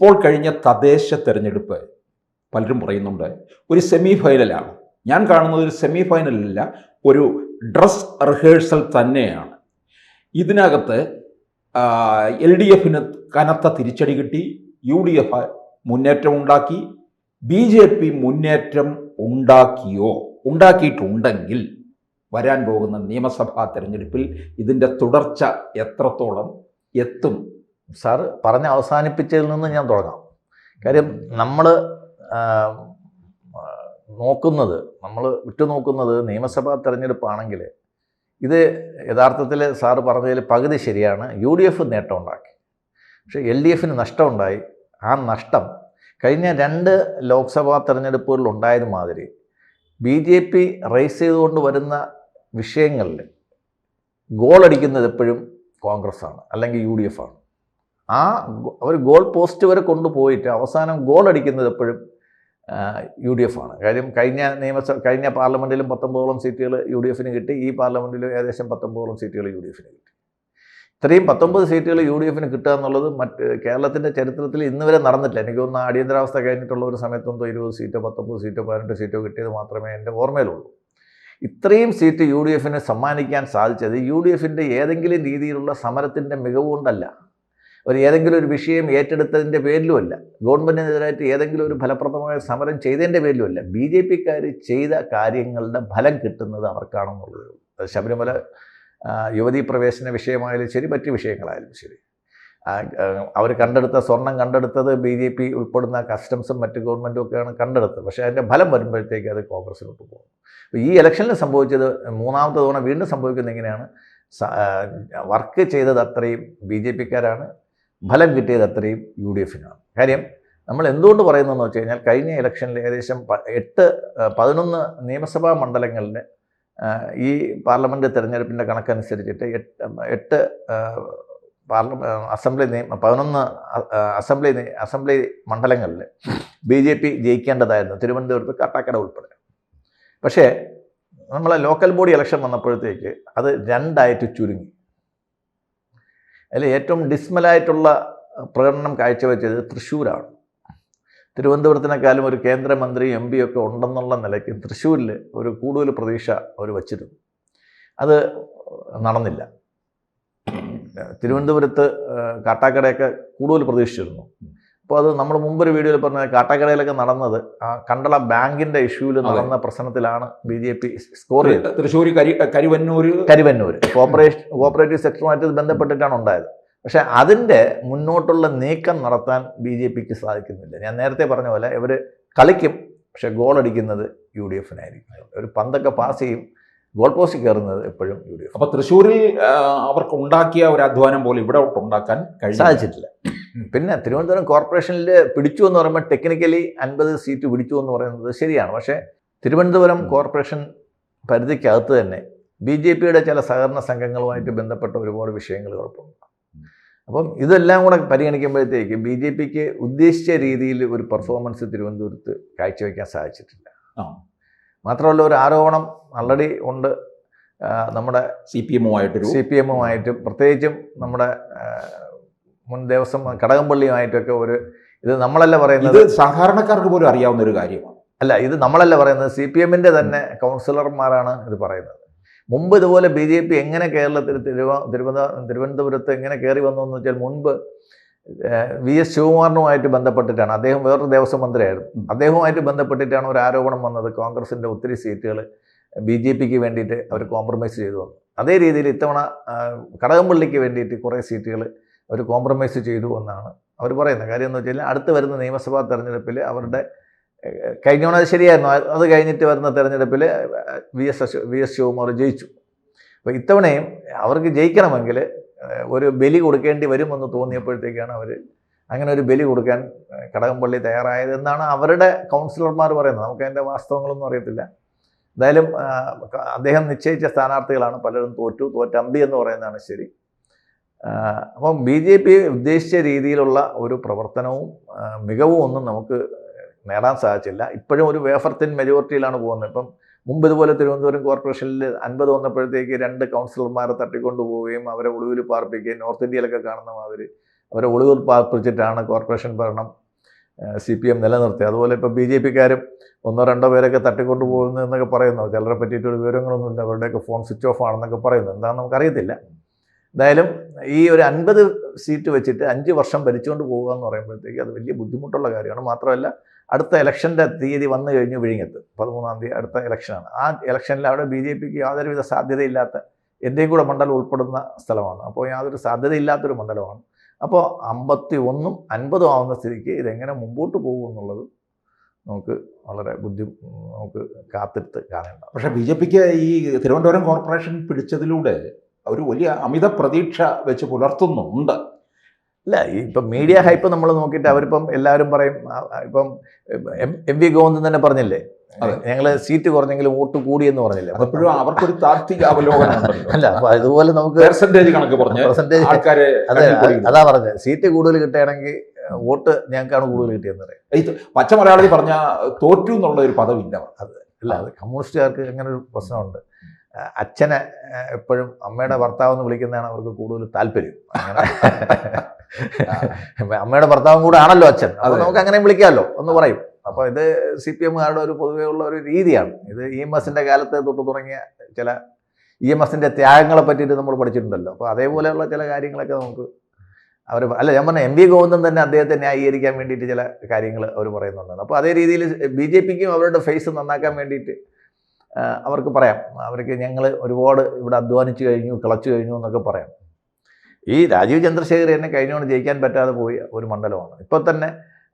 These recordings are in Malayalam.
ഇപ്പോൾ കഴിഞ്ഞ തദ്ദേശ തെരഞ്ഞെടുപ്പ് പലരും പറയുന്നുണ്ട് ഒരു സെമി ഫൈനലാണ് ഞാൻ കാണുന്നത് ഒരു സെമി ഫൈനലല്ല ഒരു ഡ്രസ് റിഹേഴ്സൽ തന്നെയാണ്. ഇതിനകത്ത് എൽ ഡി എഫിന് കനത്ത തിരിച്ചടി കിട്ടി യു ഡി എഫ് മുന്നേറ്റം ഉണ്ടാക്കി ബി ജെ പി മുന്നേറ്റം ഉണ്ടാക്കിയോ ഉണ്ടാക്കിയിട്ടുണ്ടെങ്കിൽ വരാൻ പോകുന്ന നിയമസഭാ തെരഞ്ഞെടുപ്പിൽ ഇതിന്റെ തുടർച്ച എത്രത്തോളം എത്തും സാറ് പറഞ്ഞ് അവസാനിപ്പിച്ചതിൽ നിന്ന് ഞാൻ തുടങ്ങാം. കാര്യം നമ്മൾ നോക്കുന്നത് നമ്മൾ ഉറ്റുനോക്കുന്നത് നിയമസഭാ തെരഞ്ഞെടുപ്പാണെങ്കിൽ ഇത് യഥാർത്ഥത്തിൽ സാറ് പറഞ്ഞതിൽ പകുതി ശരിയാണ്. യു ഡി എഫ് നേട്ടം ഉണ്ടാക്കി. പക്ഷേ എൽ ഡി എഫിന് നഷ്ടമുണ്ടായി. ആ നഷ്ടം കഴിഞ്ഞ രണ്ട് ലോക്സഭാ തെരഞ്ഞെടുപ്പുകളിൽ ഉണ്ടായത് മാതിരി ബി ജെ പി റേസ് ചെയ്തുകൊണ്ട് വരുന്ന വിഷയങ്ങളിൽ ഗോളടിക്കുന്നത് എപ്പോഴും കോൺഗ്രസ്സാണ് അല്ലെങ്കിൽ യു ഡി എഫ് ആണ്. ആ ഒരു ഗോൾ പോസ്റ്റ് വരെ കൊണ്ടുപോയിട്ട് അവസാനം ഗോൾ അടിക്കുന്നത് എപ്പോഴും യു ഡി എഫ് ആണ്. കാര്യം കഴിഞ്ഞ നിയമസഭ കഴിഞ്ഞ പാർലമെന്റിലും പത്തൊമ്പതോളം സീറ്റുകൾ യു ഡി എഫിന് കിട്ടി. ഈ പാർലമെന്റിലും ഏകദേശം പത്തൊമ്പതോളം സീറ്റുകൾ യു ഡി എഫിന് കിട്ടി. ഇത്രയും പത്തൊമ്പത് സീറ്റുകൾ യു ഡി എഫിന് കിട്ടുക എന്നുള്ളത് മറ്റ് കേരളത്തിന്റെ ചരിത്രത്തിൽ ഇന്ന് വരെ നടന്നിട്ടില്ല. എനിക്ക് തോന്നുന്നു അടിയന്തരാവസ്ഥ കഴിഞ്ഞിട്ടുള്ള ഒരു സമയത്തൊന്നും ഇരുപത് സീറ്റോ പത്തൊമ്പത് സീറ്റോ പതിനെട്ട് സീറ്റോ കിട്ടിയത് മാത്രമേ എന്റെ ഓർമ്മയിലുള്ളൂ. ഇത്രയും സീറ്റ് യു ഡി എഫിന് സമ്മാനിക്കാൻ സാധിച്ചത് യു ഡി എഫിന്റെ ഏതെങ്കിലും രീതിയിലുള്ള സമരത്തിന്റെ മികവ് കൊണ്ടല്ല. ഒരു ഏതെങ്കിലും ഒരു വിഷയം ഏറ്റെടുത്തതിന്റെ പേരിലുമല്ല. ഗവൺമെന്റിനെതിരായിട്ട് ഏതെങ്കിലും ഒരു ഫലപ്രദമായ സമരം ചെയ്തതിന്റെ പേരിലുമല്ല. ബി ജെ പിക്കാർ ചെയ്ത കാര്യങ്ങളുടെ ഫലം കിട്ടുന്നത് അവർക്കാണെന്നുള്ളത് ശബരിമല യുവതീ പ്രവേശന വിഷയമായാലും ശരി മറ്റു വിഷയങ്ങളായാലും ശരി. അവർ കണ്ടെടുത്ത സ്വർണം കണ്ടെടുത്തത് ബി ജെ പി ഉൾപ്പെടുന്ന കസ്റ്റംസും മറ്റ് ഗവൺമെന്റും ഒക്കെയാണ് കണ്ടെടുത്തത്. പക്ഷേ അതിന്റെ ഫലം വരുമ്പോഴത്തേക്ക് അത് കോൺഗ്രസിലോട്ട് പോകും. ഈ ഇലക്ഷനിൽ സംഭവിച്ചത് മൂന്നാമത്തെ തവണ വീണ്ടും സംഭവിക്കുന്നത് എങ്ങനെയാണ്? വർക്ക് ചെയ്തത് അത്രയും ബി ജെ പിക്കാരാണ്. ഫലം കിട്ടിയത് അത്രയും യു ഡി എഫിനാണ്. കാര്യം നമ്മൾ എന്തുകൊണ്ട് പറയുന്നതെന്ന് വെച്ച് കഴിഞ്ഞാൽ കഴിഞ്ഞ ഇലക്ഷനിൽ ഏകദേശം എട്ട് പതിനൊന്ന് നിയമസഭാ മണ്ഡലങ്ങളിൽ ഈ പാർലമെന്റ് തിരഞ്ഞെടുപ്പിന്റെ കണക്കനുസരിച്ചിട്ട് എട്ട് എട്ട് പാർലമെ അസംബ്ലി നിയമ പതിനൊന്ന് അസംബ്ലി അസംബ്ലി മണ്ഡലങ്ങളിൽ ബി ജെ പി ജയിക്കേണ്ടതായിരുന്നു. തിരുവനന്തപുരത്ത് കാട്ടാക്കട ഉൾപ്പെടെ. പക്ഷേ നമ്മളെ ലോക്കൽ ബോഡി ഇലക്ഷൻ വന്നപ്പോഴത്തേക്ക് അത് രണ്ടായിട്ട് ചുരുങ്ങി. അതിൽ ഏറ്റവും ഡിസ്മലായിട്ടുള്ള പ്രകടനം കാഴ്ചവെച്ചത് തൃശ്ശൂരാണ്. തിരുവനന്തപുരത്തിനേക്കാളും ഒരു കേന്ദ്രമന്ത്രി എം പി ഒക്കെ ഉണ്ടെന്നുള്ള നിലയ്ക്ക് തൃശ്ശൂരിൽ ഒരു കൂടുതൽ പ്രതീക്ഷ അവർ വച്ചിരുന്നു അത് നടന്നില്ല. തിരുവനന്തപുരത്ത് കാട്ടാക്കടയൊക്കെ കൂടുതൽ പ്രതീക്ഷിച്ചിരുന്നു. അപ്പോൾ അത് നമ്മൾ മുമ്പൊരു വീഡിയോയിൽ പറഞ്ഞ കാട്ടക്കടയിലൊക്കെ നടന്നത് ആ കണ്ടള ബാങ്കിന്റെ ഇഷ്യൂവിൽ നടന്ന പ്രശ്നത്തിലാണ് ബി ജെ പി സ്കോർ ചെയ്തത് തൃശ്ശൂർ കരുവന്നൂർ കരുവന്നൂർ കോപ്പറേഷൻ കോപ്പറേറ്റീവ് സെക്ടറുമായിട്ട് ബന്ധപ്പെട്ടിട്ടാണ് ഉണ്ടായത്. പക്ഷേ അതിന്റെ മുന്നോട്ടുള്ള നീക്കം നടത്താൻ ബി ജെ പിക്ക് സാധിക്കുന്നില്ല. ഞാൻ നേരത്തെ പറഞ്ഞ പോലെ ഇവർ കളിക്കും പക്ഷേ ഗോൾ അടിക്കുന്നത് യു ഡി എഫിനായിരിക്കും. ഒരു പന്തൊക്കെ പാസ് ചെയ്യും ഗോൾ പോസ്റ്റ് കയറുന്നത് എപ്പോഴും യു ഡി എഫ്. അപ്പോൾ തൃശ്ശൂരിൽ അവർക്ക് ഉണ്ടാക്കിയ ഒരു അധ്വാനം പോലെ ഇവിടെ ഉണ്ടാക്കാൻ സാധിച്ചിട്ടില്ല. പിന്നെ തിരുവനന്തപുരം കോർപ്പറേഷനിൽ പിടിച്ചു എന്ന് പറയുമ്പോൾ ടെക്നിക്കലി അൻപത് സീറ്റ് പിടിച്ചു എന്ന് പറയുന്നത് ശരിയാണ്. പക്ഷേ തിരുവനന്തപുരം കോർപ്പറേഷൻ പരിധിക്കകത്ത് തന്നെ ബി ജെ പിയുടെ ചില സഹകരണ സംഘങ്ങളുമായിട്ട് ബന്ധപ്പെട്ട ഒരുപാട് വിഷയങ്ങൾ കുഴപ്പമുണ്ട് അപ്പം ഇതെല്ലാം കൂടെ പരിഗണിക്കുമ്പോഴത്തേക്ക് ബി ജെ പിക്ക് ഉദ്ദേശിച്ച രീതിയിൽ ഒരു പെർഫോമൻസ് തിരുവനന്തപുരത്ത് കാഴ്ചവെക്കാൻ സാധിച്ചിട്ടില്ല. മാത്രമല്ല ഒരു ആരോപണം ആൾറെഡി ഉണ്ട്. നമ്മുടെ സി പി എമ്മുമായിട്ട് സി പി എമ്മുമായിട്ടും പ്രത്യേകിച്ചും നമ്മുടെ മുൻ ദേവസ്വം കടകംപള്ളിയുമായിട്ടൊക്കെ ഒരു ഇത് നമ്മളല്ല പറയുന്നത് സാധാരണക്കാർക്ക് പോലും അറിയാവുന്ന ഒരു കാര്യമാണ്. അല്ല ഇത് നമ്മളല്ല പറയുന്നത്? സി പി എമ്മിന്റെ തന്നെ കൗൺസിലർമാരാണ് ഇത് പറയുന്നത്. മുമ്പ് ഇതുപോലെ ബി ജെ പി എങ്ങനെ കേരളത്തിൽ തിരുവ തിരുവന തിരുവനന്തപുരത്ത് എങ്ങനെ കയറി വന്നു എന്ന് വെച്ചാൽ മുൻപ് വി എസ് ശിവകുമാറിനുമായിട്ട് ബന്ധപ്പെട്ടിട്ടാണ്. അദ്ദേഹം വേറൊരു ദേവസ്വം മന്ത്രിയായിരുന്നു. അദ്ദേഹവുമായിട്ട് ബന്ധപ്പെട്ടിട്ടാണ് ഒരു ആരോപണം വന്നത്. കോൺഗ്രസിന്റെ ഒത്തിരി സീറ്റുകൾ ബി ജെ പിക്ക് വേണ്ടിയിട്ട് അവർ കോംപ്രമൈസ് ചെയ്തു വന്നു. അതേ രീതിയിൽ ഇത്തവണ കടകംപള്ളിക്ക് വേണ്ടിയിട്ട് കുറേ സീറ്റുകൾ അവർ കോംപ്രമൈസ് ചെയ്തു എന്നാണ് അവർ പറയുന്നത്. കാര്യം എന്ന് വെച്ചാൽ അടുത്ത് വരുന്ന നിയമസഭാ തെരഞ്ഞെടുപ്പിൽ അവരുടെ ഏഹ്, കഴിഞ്ഞ തവണ അത് ശരിയായിരുന്നു. അത് കഴിഞ്ഞിട്ട് വരുന്ന തെരഞ്ഞെടുപ്പിൽ V S V S Sivakumar ജയിച്ചു. അപ്പോൾ ഇത്തവണയും അവർക്ക് ജയിക്കണമെങ്കിൽ ഒരു ബലി കൊടുക്കേണ്ടി വരുമെന്ന് തോന്നിയപ്പോഴത്തേക്കാണ് അവർ അങ്ങനെ ഒരു ബലി കൊടുക്കാൻ കടകംപള്ളി തയ്യാറായത് എന്നാണ് അവരുടെ കൗൺസിലർമാർ പറയുന്നത്. നമുക്ക് അതിന്റെ വാസ്തവങ്ങളൊന്നും അറിയത്തില്ല. എന്തായാലും അദ്ദേഹം നിശ്ചയിച്ച സ്ഥാനാർത്ഥികളാണ് പലരും തോറ്റു തോറ്റമ്പി എന്ന് പറയുന്നതാണ് ശരി. അപ്പം ബി ജെ പി ഉദ്ദേശിച്ച രീതിയിലുള്ള ഒരു പ്രവർത്തനവും മികവും ഒന്നും നമുക്ക് നേടാൻ സാധിച്ചില്ല. ഇപ്പോഴും ഒരു വേഫർ തിൻ മെജോറിറ്റിയിലാണ് പോകുന്നത്. ഇപ്പം മുമ്പ് ഇതുപോലെ തിരുവനന്തപുരം കോർപ്പറേഷനിൽ അൻപത് വന്നപ്പോഴത്തേക്ക് രണ്ട് കൗൺസിലർമാരെ തട്ടിക്കൊണ്ടു പോവുകയും അവരെ ഒളിവിൽ പാർപ്പിക്കുകയും നോർത്ത് ഇന്ത്യയിലൊക്കെ കാണുന്ന മാതിരി അവരെ ഒളിവിൽ പാർപ്പിച്ചിട്ടാണ് കോർപ്പറേഷൻ ഭരണം സി പി എം നിലനിർത്തിയത്. അതുപോലെ ഇപ്പോൾ ബി ജെ പിക്കാരും ഒന്നോ രണ്ടോ പേരൊക്കെ തട്ടിക്കൊണ്ടു പോകുന്നു എന്നൊക്കെ പറയുന്നു. ചിലരെ പറ്റിയിട്ടൊരു വിവരങ്ങളൊന്നുമില്ല. അവരുടെയൊക്കെ ഫോൺ സ്വിച്ച് ഓഫ് ആണെന്നൊക്കെ പറയുന്നു. എന്താണെന്ന് നമുക്കറിയത്തില്ല. എന്തായാലും ഈ ഒരു അൻപത് സീറ്റ് വെച്ചിട്ട് അഞ്ച് വർഷം ഭരിച്ചുകൊണ്ട് പോകുക എന്ന് പറയുമ്പോഴത്തേക്ക് അത് വലിയ ബുദ്ധിമുട്ടുള്ള കാര്യമാണ്. മാത്രമല്ല അടുത്ത ഇലക്ഷന്റെ തീയതി വന്നു കഴിഞ്ഞു വിഴിഞ്ഞത്ത് പതിമൂന്നാം തീയതി അടുത്ത ഇലക്ഷനാണ്. ആ ഇലക്ഷനിൽ അവിടെ ബി ജെ പിക്ക് യാതൊരുവിധ സാധ്യതയില്ലാത്ത എന്റെയും കൂടെ മണ്ഡലം ഉൾപ്പെടുന്ന സ്ഥലമാണ്. അപ്പോൾ യാതൊരു സാധ്യതയില്ലാത്തൊരു മണ്ഡലമാണ്. അപ്പോൾ അമ്പത്തി ഒന്നും അൻപതും ആവുന്ന സ്ഥിതിക്ക് ഇതെങ്ങനെ മുമ്പോട്ട് പോകും എന്നുള്ളത് നമുക്ക് വളരെ ബുദ്ധി നമുക്ക് കാത്തിരുത്ത് കാണേണ്ട പക്ഷേ ബി ജെ പിക്ക് ഈ തിരുവനന്തപുരം കോർപ്പറേഷൻ പിടിച്ചതിലൂടെ ഒരു വലിയ അമിത പ്രതീക്ഷ വെച്ച് പുലർത്തുന്നുണ്ട്. അല്ല ഈ ഇപ്പം മീഡിയ ഹൈപ്പ് നമ്മൾ നോക്കിയിട്ട് അവരിപ്പം എല്ലാവരും പറയും ഇപ്പം എം വി ഗോവിന്ദൻ തന്നെ പറഞ്ഞില്ലേ. ഞങ്ങൾ സീറ്റ് കുറഞ്ഞെങ്കിലും വോട്ട് കൂടി എന്ന് പറഞ്ഞില്ലേ? അപ്പൊ അപ്പോഴും അവർക്കൊരു താത്വിക അവലോകനം അല്ല അപ്പൊ അതുപോലെ നമുക്ക് പെർസെന്റേജ് കണക്ക് പറഞ്ഞു പെർസെന്റേജ് ആൾക്കാരെ അതെ അതാ പറഞ്ഞത്. സീറ്റ് കൂടുതൽ കിട്ടുകയാണെങ്കിൽ വോട്ട് ഞങ്ങൾക്കാണ് കൂടുതൽ കിട്ടിയെന്ന് പറയാം. പച്ച മലയാളത്തിൽ പറഞ്ഞ തോറ്റു എന്നുള്ള ഒരു പദവില്ല അത് അല്ല അത് കമ്മ്യൂണിസ്റ്റുകാർക്ക് അങ്ങനെ ഒരു പ്രശ്നമുണ്ട്. അച്ഛനെ എപ്പോഴും അമ്മയുടെ ഭർത്താവ് എന്ന് വിളിക്കുന്നതാണ് അവർക്ക് കൂടുതൽ താല്പര്യം. അമ്മയുടെ ഭർത്താവും കൂടെ ആണല്ലോ അച്ഛൻ. അത് നമുക്ക് അങ്ങനെ വിളിക്കാമല്ലോ എന്ന് പറയും. അപ്പോൾ ഇത് സി പി എമ്മുകാരുടെ ഒരു പൊതുവേ ഉള്ള ഒരു രീതിയാണ്. ഇത് ഇ എം എസിന്റെ കാലത്ത് തൊട്ട് തുടങ്ങിയ ചില ഇ എം എസിന്റെ ത്യാഗങ്ങളെ പറ്റിയിട്ട് നമ്മൾ പഠിച്ചിട്ടുണ്ടല്ലോ. അപ്പോൾ അതേപോലെയുള്ള ചില കാര്യങ്ങളൊക്കെ നമുക്ക് അവർ അല്ല ഞാൻ പറഞ്ഞ എം വി ഗോവിന്ദൻ തന്നെ അദ്ദേഹത്തെ ന്യായീകരിക്കാൻ വേണ്ടിയിട്ട് ചില കാര്യങ്ങൾ അവർ പറയുന്നുണ്ട്. അപ്പോൾ അതേ രീതിയിൽ ബി ജെ പിക്കും അവരുടെ ഫേസ് നന്നാക്കാൻ വേണ്ടിയിട്ട് അവർക്ക് പറയാം. അവർക്ക് ഞങ്ങൾ ഒരുപാട് ഇവിടെ അധ്വാനിച്ചു കഴിഞ്ഞു കിളച്ചു കഴിഞ്ഞു എന്നൊക്കെ പറയാം. ഈ രാജീവ് ചന്ദ്രശേഖർ എന്നെ കഴിഞ്ഞുകൊണ്ട് ജയിക്കാൻ പറ്റാതെ പോയ ഒരു മണ്ഡലമാണ്. ഇപ്പോൾ തന്നെ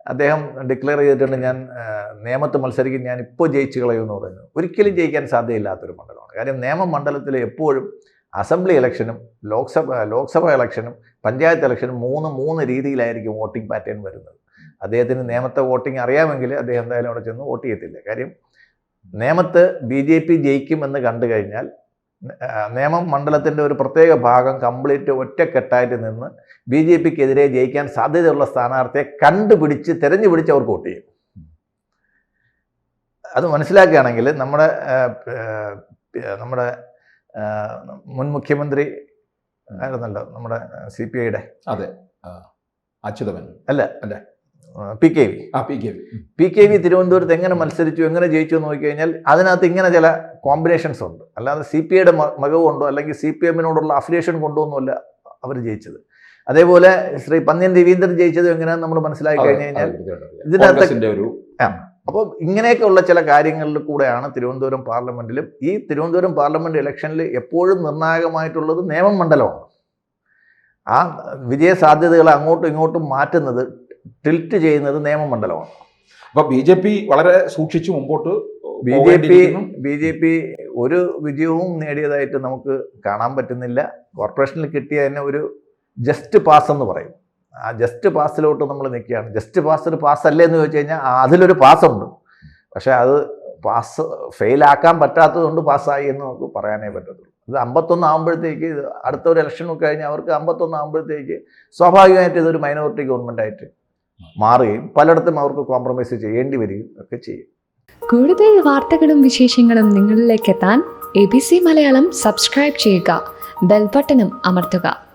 അദ്ദേഹം ഡിക്ലെയർ ചെയ്തിട്ടുണ്ട് ഞാൻ നിയമത്ത് മത്സരിക്കും ഞാൻ ഇപ്പോൾ ജയിച്ചു കളയുമെന്ന് പറയുന്നു. ഒരിക്കലും ജയിക്കാൻ സാധ്യതയില്ലാത്തൊരു മണ്ഡലമാണ്. കാര്യം നിയമ മണ്ഡലത്തിൽ എപ്പോഴും അസംബ്ലി ഇലക്ഷനും ലോക്സഭ ലോക്സഭ ഇലക്ഷനും പഞ്ചായത്ത് ഇലക്ഷനും മൂന്ന് മൂന്ന് രീതിയിലായിരിക്കും വോട്ടിംഗ് പാറ്റേൺ വരുന്നത്. അദ്ദേഹത്തിന് നിയമത്തെ വോട്ടിംഗ് അറിയാമെങ്കിൽ അദ്ദേഹം എന്തായാലും അവിടെ ചെന്ന് വോട്ട് ചെയ്യത്തില്ല. കാര്യം നേമത്ത് ബി ജെ പി ജയിക്കുമെന്ന് കണ്ടു കഴിഞ്ഞാൽ നേമം മണ്ഡലത്തിന്റെ ഒരു പ്രത്യേക ഭാഗം കംപ്ലീറ്റ് ഒറ്റക്കെട്ടായിട്ട് നിന്ന് ബി ജെ പിക്കെതിരെ ജയിക്കാൻ സാധ്യതയുള്ള സ്ഥാനാർത്ഥിയെ കണ്ടുപിടിച്ച് തെരഞ്ഞു പിടിച്ച് അവർക്ക് വോട്ട് ചെയ്യും. അത് മനസ്സിലാക്കുകയാണെങ്കിൽ നമ്മുടെ നമ്മുടെ മുൻ മുഖ്യമന്ത്രി ആയിരുന്നല്ലോ നമ്മുടെ സി പി ഐയുടെ. അതെ. അച്യുതമൻ. അല്ല. അച്യുതമൻ പി കെ വി ആ P K V. P K V തിരുവനന്തപുരത്ത് എങ്ങനെ മത്സരിച്ചു എങ്ങനെ ജയിച്ചു എന്ന് നോക്കിക്കഴിഞ്ഞാൽ അതിനകത്ത് ഇങ്ങനെ ചില കോമ്പിനേഷൻസ് ഉണ്ട്. അല്ലാതെ സി പി ഐയുടെ മകവ് കൊണ്ടോ അല്ലെങ്കിൽ സി പി എമ്മിനോടുള്ള അഫിലിയേഷൻ കൊണ്ടോ ഒന്നുമല്ല അവർ ജയിച്ചത്. അതേപോലെ ശ്രീ പന്ന്യൻ രവീന്ദ്രൻ ജയിച്ചത് എങ്ങനെയാണെന്ന് നമ്മൾ മനസ്സിലാക്കി കഴിഞ്ഞു കഴിഞ്ഞാൽ ഇതിനകത്ത് ഒരു അപ്പോൾ ഇങ്ങനെയൊക്കെയുള്ള ചില കാര്യങ്ങളിൽ കൂടെയാണ് തിരുവനന്തപുരം പാർലമെന്റിലും ഈ തിരുവനന്തപുരം പാർലമെന്റ് ഇലക്ഷനിൽ എപ്പോഴും നിർണായകമായിട്ടുള്ളത് നിയമം മണ്ഡലമാണ്. ആ വിജയ സാധ്യതകളെ അങ്ങോട്ടും ഇങ്ങോട്ടും മാറ്റുന്നത് ടിൽറ്റ് ചെയ്യുന്നത് നിയമമണ്ഡലമാണ്. അപ്പൊ ബി ജെ പി വളരെ സൂക്ഷിച്ചു മുമ്പോട്ട് B J P B J P ഒരു വിജയവും നേടിയതായിട്ട് നമുക്ക് കാണാൻ പറ്റുന്നില്ല. കോർപ്പറേഷനിൽ കിട്ടിയ തന്നെ ഒരു ജസ്റ്റ് പാസ് എന്ന് പറയും. ആ ജസ്റ്റ് പാസിലോട്ട് നമ്മൾ നിൽക്കുകയാണ്. ജസ്റ്റ് പാസ് ഒരു പാസ് അല്ലേ എന്ന് ചോദിച്ചു കഴിഞ്ഞാൽ അതിലൊരു പാസ് ഉണ്ട് പക്ഷേ അത് പാസ് ഫെയിലാക്കാൻ പറ്റാത്തത് കൊണ്ട് പാസ്സായി എന്ന് നമുക്ക് പറയാനേ പറ്റത്തുള്ളൂ. ഇത് അമ്പത്തൊന്ന് ആകുമ്പോഴത്തേക്ക് അടുത്ത ഒരു ഇലക്ഷനൊക്കെ കഴിഞ്ഞാൽ കഴിഞ്ഞ് അവർക്ക് അമ്പത്തൊന്ന് ആകുമ്പോഴത്തേക്ക് സ്വാഭാവികമായിട്ട് ഇതൊരു മൈനോറിറ്റി ഗവൺമെന്റ് ആയിട്ട് മാറുകയും പലയിടത്തും അവർക്ക് കോംപ്രമൈസ് ചെയ്യേണ്ടി വരികയും ഒക്കെ ചെയ്യും. കൂടുതൽ വാർത്തകളും വിശേഷങ്ങളും നിങ്ങളിലേക്ക് എത്താൻ A B C Malayalam subscribe ചെയ്യുക. ബെൽബട്ടനും അമർത്തുക.